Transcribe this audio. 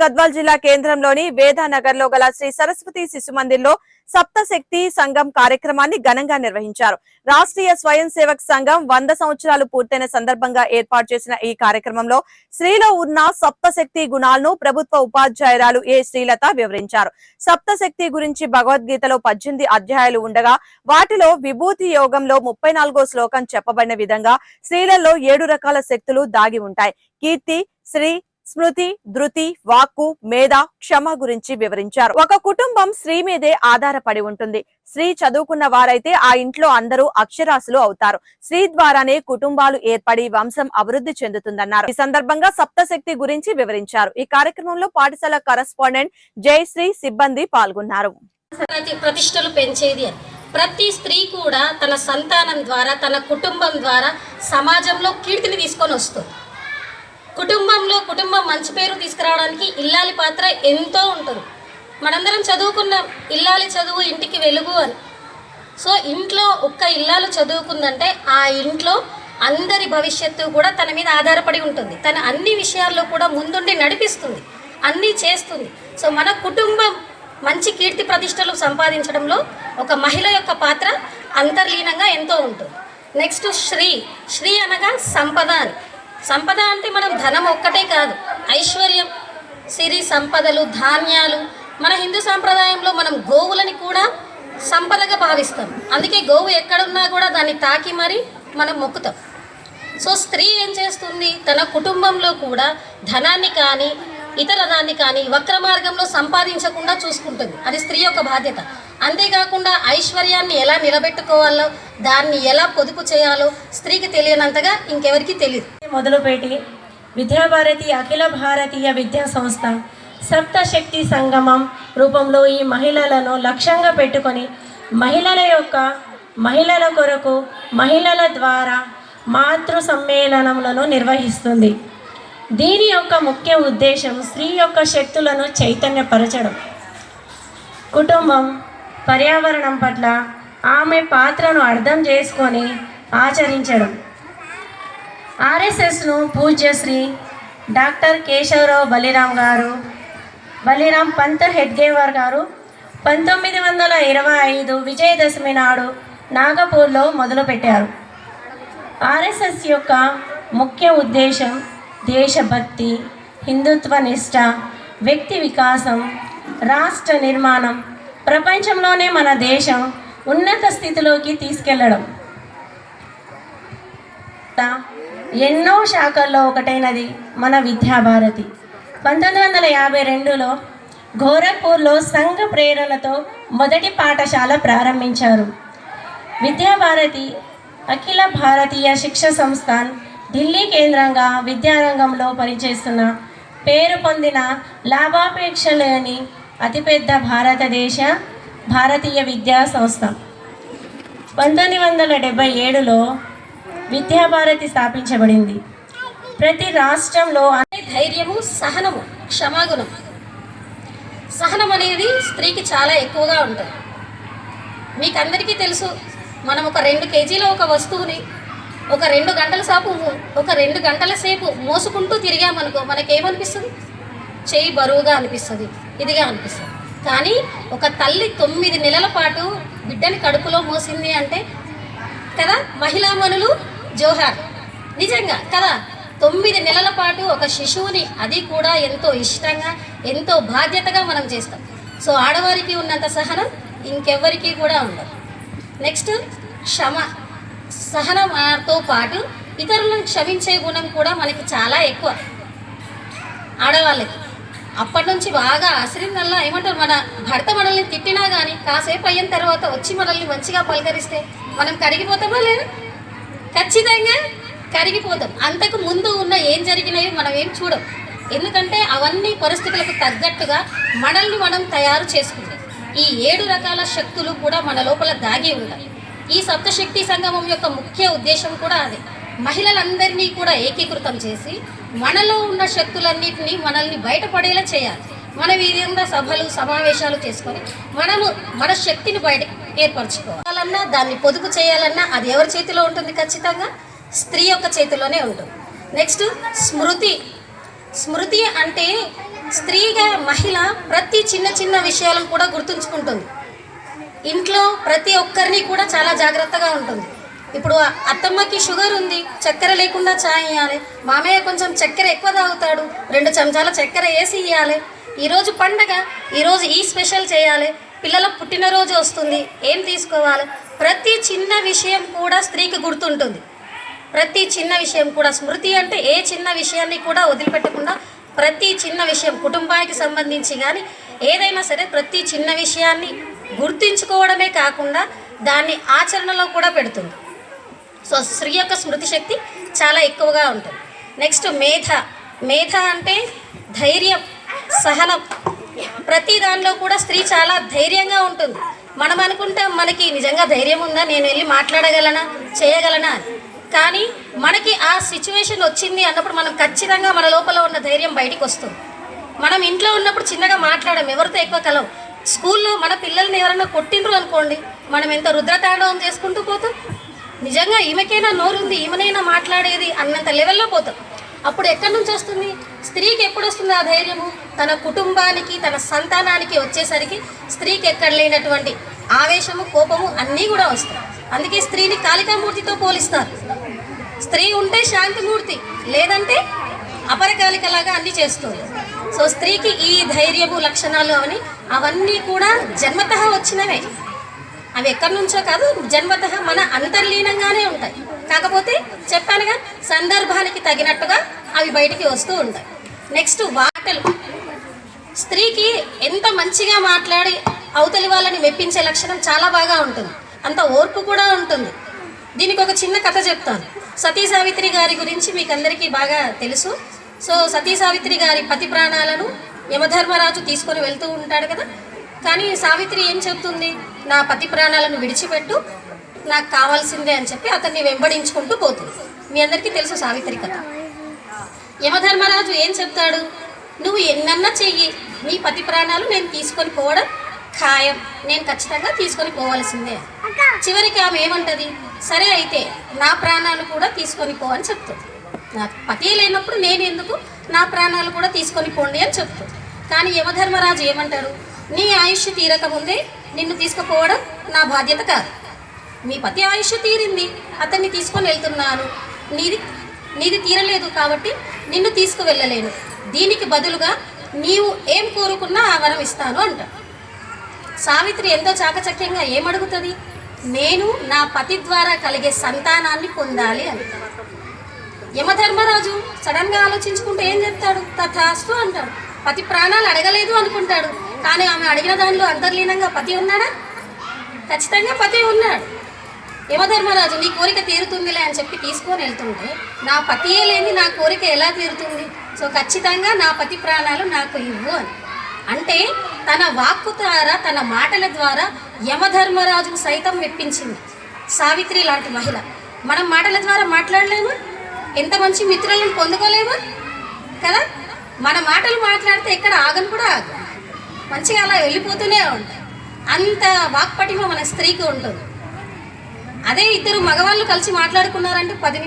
గద్వాల్ జిల్లా కేంద్రంలోని వేదానగర్లో గల శ్రీ సరస్వతి శిశు మందిర్లో సప్తశక్తి సంఘం కార్యక్రమాన్ని ఘనంగా నిర్వహించారు. రాష్ట్రీయ స్వయం సేవక్ సంఘం వంద సంవత్సరాలు పూర్తయిన సందర్భంగా ఏర్పాటు చేసిన ఈ కార్యక్రమంలో స్త్రీలో ఉన్న సప్తశక్తి గుణాలను ప్రభుత్వ ఉపాధ్యాయురాలు ఏ శ్రీలత వివరించారు. సప్తశక్తి గురించి భగవద్గీతలో పద్దెనిమిది అధ్యాయాలు ఉండగా వాటిలో విభూతి యోగంలో ముప్పై నాలుగో శ్లోకం చెప్పబడిన విధంగా స్త్రీలలో ఏడు రకాల శక్తులు దాగి ఉంటాయి. కీర్తి శ్రీ స్మృతి ధృతి వాక్కు మేధ క్షమ గురించి వివరించారు. ఒక కుటుంబం స్త్రీ మీదే ఆధారపడి ఉంటుంది. స్త్రీ చదువుకున్న వారైతే ఆ ఇంట్లో అందరూ అక్షరాసులు అవుతారు. స్త్రీ ద్వారానే కుటుంబాలు ఏర్పడి వంశం అభివృద్ధి చెందుతుందన్నారు. ఈ సందర్భంగా సప్తశక్తి గురించి వివరించారు. ఈ కార్యక్రమంలో పాఠశాల కరస్పాండెంట్ జయశ్రీ సిబ్బంది పాల్గొన్నారు. ప్రతిష్టలు పెంచేది అని. ప్రతి స్త్రీ కూడా తన సంతానం ద్వారా తన కుటుంబం ద్వారా సమాజంలో కీర్తిని తీసుకొని వస్తుంది. కుటుంబంలో కుటుంబం మంచి పేరు తీసుకురావడానికి ఇల్లాలి పాత్ర ఎంతో ఉంటుంది. మనందరం చదువుకున్నాం ఇల్లాలి చదువు ఇంటికి వెలుగు అని. సో ఇంట్లో ఒక్క ఇల్లాలు చదువుకుందంటే ఆ ఇంట్లో అందరి భవిష్యత్తు కూడా తన మీద ఆధారపడి ఉంటుంది. తన అన్ని విషయాల్లో కూడా ముందుండి నడిపిస్తుంది. అన్నీ చేస్తుంది. సో మన కుటుంబం మంచి కీర్తి ప్రతిష్టలు సంపాదించడంలో ఒక మహిళ యొక్క పాత్ర అంతర్లీనంగా ఎంతో ఉంటుంది. నెక్స్ట్ శ్రీ. శ్రీ అనగా సంపద అని. సంపద అంటే మనం ధనం ఒక్కటే కాదు. ఐశ్వర్యం సిరి సంపదలు ధాన్యాలు. మన హిందూ సాంప్రదాయంలో మనం గోవులని కూడా సంపదగా భావిస్తాం. అందుకే గోవు ఎక్కడున్నా కూడా దాన్ని తాకి మరి మనం మొక్కుతాం. సో స్త్రీ ఏం చేస్తుంది? తన కుటుంబంలో కూడా ధనాన్ని కానీ ఇతర దాన్ని కానీ వక్ర మార్గంలో సంపాదించకుండా చూసుకుంటుంది. అది స్త్రీ యొక్క బాధ్యత. అంతేకాకుండా ఐశ్వర్యాన్ని ఎలా నిలబెట్టుకోవాలో దాన్ని ఎలా పొదుపు చేయాలో స్త్రీకి తెలియనంతగా ఇంకెవరికి తెలియదు మొదలుపెట్టి విద్యాభారతి అఖిల భారతీయ విద్యా సంస్థ సప్తశక్తి సంగమం రూపంలో ఈ మహిళలను లక్ష్యంగా పెట్టుకొని మహిళల యొక్క మహిళల కొరకు మహిళల ద్వారా మాతృ సమ్మేళనములను నిర్వహిస్తుంది. దీని యొక్క ముఖ్య ఉద్దేశం స్త్రీ యొక్క శక్తులను చైతన్యపరచడం. కుటుంబం పర్యావరణం పట్ల ఆమె పాత్రను అర్థం చేసుకొని ఆచరించడం. ఆర్ఎస్ఎస్ను పూజ్యశ్రీ డాక్టర్ కేశవరావు బలిరామ్ గారు బలిరామ్ పంత్ హెడ్గేవర్ గారు పంతొమ్మిది వందల ఇరవై ఐదు విజయదశమి నాడు నాగపూర్లో మొదలుపెట్టారు. ఆర్ఎస్ఎస్ యొక్క ముఖ్య ఉద్దేశం దేశభక్తి హిందుత్వ నిష్ట వ్యక్తి వికాసం రాష్ట్ర నిర్మాణం ప్రపంచంలోనే మన దేశం ఉన్నత స్థితిలోకి తీసుకెళ్ళడం. ఎన్నో శాఖల్లో ఒకటైనది మన విద్యాభారతి. పంతొమ్మిది వందల యాభై రెండులో గోరఖ్పూర్లో సంఘ ప్రేరణతో మొదటి పాఠశాల ప్రారంభించారు. విద్యాభారతి అఖిల భారతీయ శిక్ష సంస్థాన్ ఢిల్లీ కేంద్రంగా విద్యారంగంలో పనిచేస్తున్న పేరు పొందిన లాభాపేక్ష లేని అతిపెద్ద భారతదేశ భారతీయ విద్యా సంస్థ. పంతొమ్మిది వందల డెబ్బై ఏడులో విద్యాభారతి స్థాపించబడింది. ప్రతి రాష్ట్రంలో అనే ధైర్యము సహనము క్షమాగుణం. సహనం అనేది స్త్రీకి చాలా ఎక్కువగా ఉంటుంది. మీకు అందరికీ తెలుసు మనం ఒక రెండు కేజీల ఒక వస్తువుని ఒక రెండు గంటల సేపు ఒక రెండు గంటల సేపు మోసుకుంటూ తిరిగామనుకో మనకేమనిపిస్తుంది? చేయి బరువుగా అనిపిస్తుంది ఇదిగా అనిపిస్తుంది. కానీ ఒక తల్లి తొమ్మిది నెలల పాటు బిడ్డని కడుపులో మోసింది అంటే కదా మహిళా మనులు జోహార్. నిజంగా కదా? తొమ్మిది నెలల పాటు ఒక శిశువుని అది కూడా ఎంతో ఇష్టంగా ఎంతో బాధ్యతగా మనం చేస్తాం. సో ఆడవారికి ఉన్నంత సహనం ఇంకెవ్వరికీ కూడా ఉండదు. నెక్స్ట్ క్షమ. సహనంతో పాటు ఇతరులను క్షమించే గుణం కూడా మనకి చాలా ఎక్కువ. ఆడవాళ్ళకి. అప్పటి నుంచి బాగా అసిరిందల్లా ఏమంటారు? మన భర్త మనల్ని తిట్టినా కానీ కాసేపు అయిన తర్వాత వచ్చి మనల్ని మంచిగా పలకరిస్తే మనం కరిగిపోతామా లేదా? ఖచ్చితంగా కరిగిపోతాం. అంతకు ముందు ఉన్న ఏం జరిగినాయో మనం ఏం చూడం. ఎందుకంటే అవన్నీ పరిస్థితులకు తగ్గట్టుగా మనల్ని మనం తయారు చేసుకుంటాం. ఈ ఏడు రకాల శక్తులు కూడా మన లోపల దాగి ఉంటాయి ఈ సప్తశక్తి సంగమం యొక్క ముఖ్య ఉద్దేశం కూడా అదే. మహిళలందరినీ కూడా ఏకీకృతం చేసి మనలో ఉన్న శక్తులన్నింటినీ మనల్ని బయటపడేలా చేయాలి. మనం ఈ విధంగా సభలు సమావేశాలు చేసుకొని మనము మన శక్తిని బయట ఏర్పరచుకోవాలన్నా దాన్ని పొదుపు చేయాలన్నా అది ఎవరి చేతిలో ఉంటుంది ఖచ్చితంగా? స్త్రీ యొక్క చేతిలోనే ఉంటుంది. నెక్స్ట్ స్మృతి. స్మృతి అంటే స్త్రీగా మహిళ ప్రతి చిన్న చిన్న విషయాలను కూడా గుర్తుంచుకుంటుంది. ఇంట్లో ప్రతి ఒక్కరిని కూడా చాలా జాగ్రత్తగా ఉంటుంది. ఇప్పుడు అత్తమ్మకి షుగర్ ఉంది చక్కెర లేకుండా చాయ్ ఇవ్వాలి మామయ్య కొంచెం చక్కెర ఎక్కువ తాగుతాడు రెండు చెంచాల చక్కెర వేసి ఇవ్వాలి ఈరోజు పండగ ఈరోజు ఈ స్పెషల్ చేయాలి. పిల్లల పుట్టినరోజు వస్తుంది. ఏం తీసుకోవాలి? ప్రతి చిన్న విషయం కూడా స్త్రీకి గుర్తుంటుంది. ప్రతి చిన్న విషయం కూడా స్మృతి అంటే ఏ చిన్న విషయాన్ని కూడా వదిలిపెట్టకుండా ప్రతి చిన్న విషయం కుటుంబానికి సంబంధించి కానీ ఏదైనా సరే ప్రతి చిన్న విషయాన్ని గుర్తుంచుకోవడమే కాకుండా దాన్ని ఆచరణలో కూడా పెడుతుంది. సో స్త్రీ యొక్క స్మృతి శక్తి చాలా ఎక్కువగా ఉంటుంది. నెక్స్ట్ మేధ. మేధ అంటే ధైర్యం సహనం. ప్రతి దానిలో కూడా స్త్రీ చాలా ధైర్యంగా ఉంటుంది. మనం అనుకుంటాం మనకి నిజంగా ధైర్యం ఉందా? నేను వెళ్ళి మాట్లాడగలనా? చేయగలనా? కానీ మనకి ఆ సిచ్యువేషన్ వచ్చింది అన్నప్పుడు మనం ఖచ్చితంగా మన లోపల ఉన్న ధైర్యం బయటికి వస్తుంది. మనం ఇంట్లో ఉన్నప్పుడు చిన్నగా మాట్లాడడం ఎవరితో ఎక్కువ కలవు. స్కూల్లో మన పిల్లల్ని ఎవరైనా కొట్టిండ్రు అనుకోండి మనం ఎంత రుద్రతాండవం చేసుకుంటూ పోతాం? నిజంగా ఈమెకైనా నోరుంది ఈమెనైనా మాట్లాడేది అన్నంత లెవెల్లో పోతాం. అప్పుడు ఎక్కడి నుంచి వస్తుంది? స్త్రీకి ఎప్పుడు వస్తుంది ఆ ధైర్యము? తన కుటుంబానికి తన సంతానానికి వచ్చేసరికి స్త్రీకి ఎక్కడ లేనటువంటి ఆవేశము కోపము అన్నీ కూడా వస్తాయి. అందుకే స్త్రీని కాళికామూర్తితో పోలిస్తారు. స్త్రీ ఉంటే శాంతిమూర్తి లేదంటే అపరకాలికలాగా అన్ని చేస్తుంది. సో స్త్రీకి ఈ ధైర్యము లక్షణాలు అవని అవన్నీ కూడా జన్మతః వచ్చినవే. అవి ఎక్కడి నుంచో కాదు జన్మతః మన అంతర్లీనంగానే ఉంటాయి. కాకపోతే చెప్పానుగా సందర్భానికి తగినట్టుగా అవి బయటికి వస్తూ ఉంటాయి. నెక్స్ట్ వాటలు స్త్రీకి ఎంత మంచిగా మాట్లాడి అవతలి వాళ్ళని మెప్పించే లక్షణం చాలా బాగా ఉంటుంది. అంత ఓర్పు కూడా ఉంటుంది. దీనికి ఒక చిన్న కథ చెప్తాను. సతీ సావిత్రి గారి గురించి మీకు అందరికీ బాగా తెలుసు. సో సతీ సావిత్రి గారి పతి ప్రాణాలను యమధర్మరాజు తీసుకొని వెళ్తూ ఉంటాడు కదా. కానీ సావిత్రి ఏం చెప్తుంది? నా పతి ప్రాణాలను విడిచిపెట్టు. నాకు కావాల్సిందే అని చెప్పి అతన్ని వెంబడించుకుంటూ పోతుంది. మీ అందరికీ తెలుసు సావిత్రి కథ. యమధర్మరాజు ఏం చెప్తాడు? నువ్వు ఎన్నన్నా చెయ్యి. నీ పతి ప్రాణాలు నేను తీసుకొని పోవడం ఖాయం. నేను ఖచ్చితంగా తీసుకొని పోవాల్సిందే. చివరికి ఆమె ఏమంటది? సరే అయితే నా ప్రాణాలు కూడా తీసుకొని పో అని చెప్తుంది. నాకు పతి లేనప్పుడు నేను ఎందుకు నా ప్రాణాలు కూడా తీసుకొని పోండి అని చెప్తుంది. కానీ యమధర్మరాజు ఏమంటాడు? నీ ఆయుష్ తీరక ముందే నిన్ను తీసుకుపోవడం నా బాధ్యత కాదు. మీ పతి ఆయుష్ తీరింది. అతన్ని తీసుకొని వెళ్తున్నాను. నీది నీది తీరలేదు కాబట్టి నిన్ను తీసుకువెళ్ళలేను. దీనికి బదులుగా నీవు ఏం కోరుకున్నా ఆ వరం ఇస్తాను అంట. సావిత్రి ఎంతో చాకచక్యంగా ఏమడుగుతుంది? నేను నా పతి ద్వారా కలిగే సంతానాన్ని పొందాలి అని యమధర్మరాజు సడన్గా ఆలోచించుకుంటే ఏం చెప్తాడు? తథాస్తు అంటాడు. పతి ప్రాణాలు అడగలేదు అనుకుంటాడు. కానీ ఆమె అడిగిన దానిలో అంతర్లీనంగా పతి ఉన్నాడా? ఖచ్చితంగా పతి ఉన్నాడు. యమధర్మరాజు నీ కోరిక తీరుతుందిలే అని చెప్పి తీసుకొని వెళ్తుంటే నా పతియే లేని నా కోరిక ఎలా తీరుతుంది? సో ఖచ్చితంగా నా పతి ప్రాణాలు నాకు ఇవ్వు అని. అంటే తన వాక్కు ద్వారా తన మాటల ద్వారా యమధర్మరాజును సైతం మెప్పించింది సావిత్రి లాంటి మహిళ. మనం మాటల ద్వారా మాట్లాడలేము? ఎంత మంచి మిత్రులను పొందుకోలేము? కదా? మన మాటలు మాట్లాడితే ఎక్కడ ఆగను కూడా ఆగం. మంచిగా అలా వెళ్ళిపోతూనే ఉంటాయి అంత వాక్పటిమ మన స్త్రీకి ఉంటుంది. అదే ఇద్దరు మగవాళ్ళు కలిసి మాట్లాడుకున్నారంటే పది